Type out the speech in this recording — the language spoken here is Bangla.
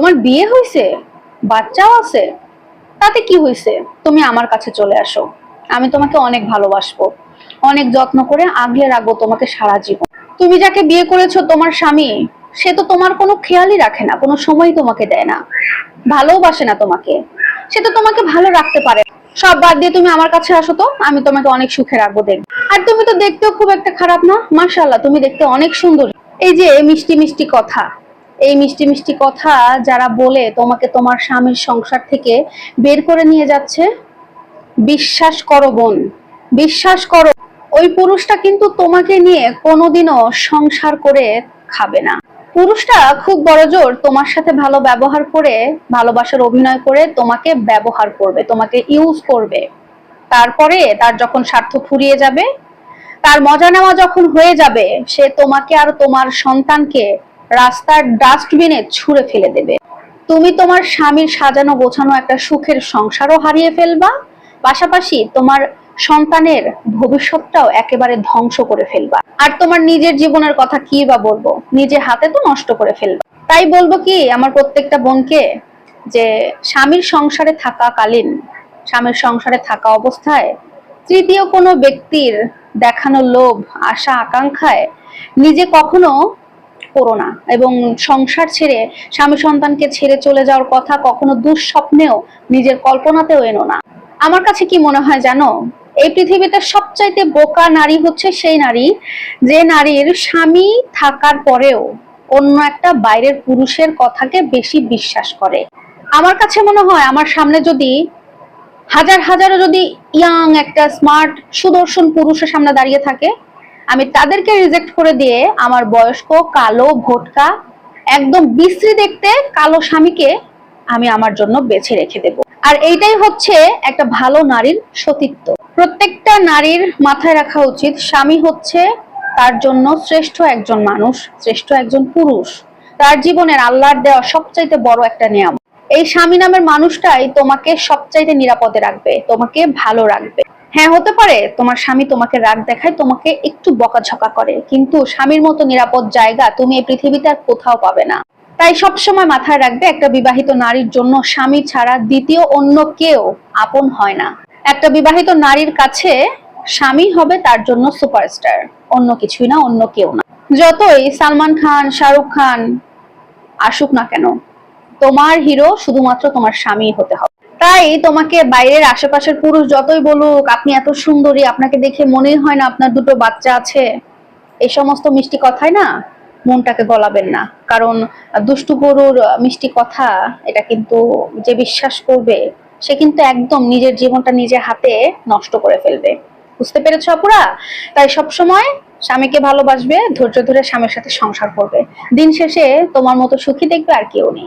তোমার বিয়ে হয়েছে বাচ্চাও আছে? তাতে কি হয়েছে তুমি আমার কাছে চলে আসো। আমি তোমাকে অনেক ভালোবাসবো। অনেক যত্ন করে আগলে রাখব তোমাকে সারা জীবন। তুমি যাকে বিয়ে করেছ তোমার স্বামী, সে তো তোমার কোনো খেয়ালই রাখে না, কোনো সময় তোমাকে দেয় না। ভালোবাসে না তোমাকে। সে তো তোমাকে ভালো রাখতে পারে। সব বাদ দিয়ে তুমি আমার কাছে আসো তো, আমি তোমাকে অনেক সুখে রাখব দেখ। আর তুমি তো দেখতেও খুব একটা খারাপ না? মাশাআল্লাহ, তুমি দেখতে অনেক সুন্দর। এই যে মিষ্টি মিষ্টি কথা। এই মিষ্টি মিষ্টি কথা যারা বলে তোমাকে তোমার স্বামীর সংসার থেকে বের করে নিয়ে যাচ্ছে, বিশ্বাস করো বোন, বিশ্বাস করো। ওই পুরুষটা কিন্তু তোমাকে নিয়ে কোনোদিনও সংসার করে খাবে না। পুরুষটা খুব বড় জোর তোমার সাথে ভালো ব্যবহার করে, ভালোবাসার অভিনয় করে তোমাকে ব্যবহার করবে, তোমাকে ইউজ করবে। তারপরে তার যখন স্বার্থ ফুরিয়ে যাবে, তার মজা নেওয়া যখন হয়ে যাবে, সে তোমাকে আর তোমার সন্তানকে রাস্তার ডাস্টবিনে ছুঁড়ে ফেলে দেবে। তুমি তোমার স্বামীর সাজানো গোছানো একটা সুখের সংসারও হারিয়ে ফেলবা। পাশাপাশি তোমার সন্তানের ভবিষ্যৎটাও একেবারে ধ্বংস করে ফেলবা। আর তোমার নিজের জীবনের কথা কি বা বলব? নিজে হাতে তো নষ্ট করে ফেলবা। তাই বলব কি, আমার প্রত্যেকটা বোনকে যে স্বামীর সংসারে থাকাকালীন, স্বামীর সংসারে থাকা অবস্থায় তৃতীয় কোনো ব্যক্তির দেখানো লোভ, আশা, আকাঙ্ক্ষায় নিজে কখনো করো না। এবং সংসার ছেড়ে স্বামী সন্তানকে ছেড়ে চলে যাওয়ার কথা কখনো দুঃস্বপ্নেও, নিজের কল্পনাতেও এনো না। আমার কাছে কি মনে হয় জানো? এই পৃথিবীতে সবচাইতে বোকা নারী হচ্ছে সেই নারী, যে নারীর স্বামী থাকার পরেও অন্য একটা বাইরের পুরুষের কথাকে বেশি বিশ্বাস করে। আমার কাছে মনে হয় আমার সামনে যদি হাজার হাজারো যদি ইয়াং একটা স্মার্ট, সুদর্শন পুরুষের সামনে দাঁড়িয়ে থাকে আমি তাদেরকে রিজেক্ট করে দিয়ে আমার বয়স্ক, কালো, ভোটকা, একদম বিশ্রী দেখতে কালো স্বামীকে আমি আমার জন্য বেছে রেখে দেব। আর এইটাই হচ্ছে একটা ভালো নারীর সতীত্ব। প্রত্যেকটা নারীর মাথায় রাখা উচিত, স্বামী হচ্ছে তার জন্য শ্রেষ্ঠ একজন মানুষ, শ্রেষ্ঠ একজন পুরুষ। তার জীবনের আল্লাহর দেওয়া সবচাইতে বড় একটা নিয়ম এই স্বামী নামের মানুষটাই তোমাকে সবচাইতে নিরাপদে রাখবে, তোমাকে ভালো রাখবে। হ্যাঁ হতে পারে। তোমার স্বামী তোমাকে রাগ দেখায়, তোমাকে একটু বকাঝকা করে। কিন্তু স্বামীর মতো নিরাপদ জায়গা তুমি এই পৃথিবীতে আর কোথাও পাবে না। তাই সবসময় মাথায় রাখবে, একটা বিবাহিত নারীর জন্য স্বামী ছাড়া দ্বিতীয় অন্য কেউ আপন হয় না। একটা বিবাহিত নারীর কাছে স্বামী হবে তার জন্য সুপারস্টার। অন্য কিছুই না, অন্য কেউ না। যতই সালমান খান, শাহরুখ খান আসুক না কেন, তোমার হিরো শুধুমাত্র তোমার স্বামী হতে হবে। তাই তোমাকে বাইরের আশেপাশের পুরুষ যতই বলুক, আপনি এত সুন্দরী, আপনাকে দেখে মনেই হয় না আপনার দুটো বাচ্চা আছে। এই সমস্ত মিষ্টি কথাই না মনটাকে গলাবেন না। কারণ দুষ্টু গরুর মিষ্টি কথা, এটা কিন্তু যে বিশ্বাস করবে, সে কিন্তু একদম নিজের জীবনটা নিজের হাতে নষ্ট করে ফেলবে। বুঝতে পেরেছ আপুরা? তাই সব সময় স্বামীকে ভালোবাসবে, ধৈর্য ধরে স্বামীর সাথে সংসার করবে। দিন শেষে তোমার মতো সুখী দেখবে আর কেউ নেই।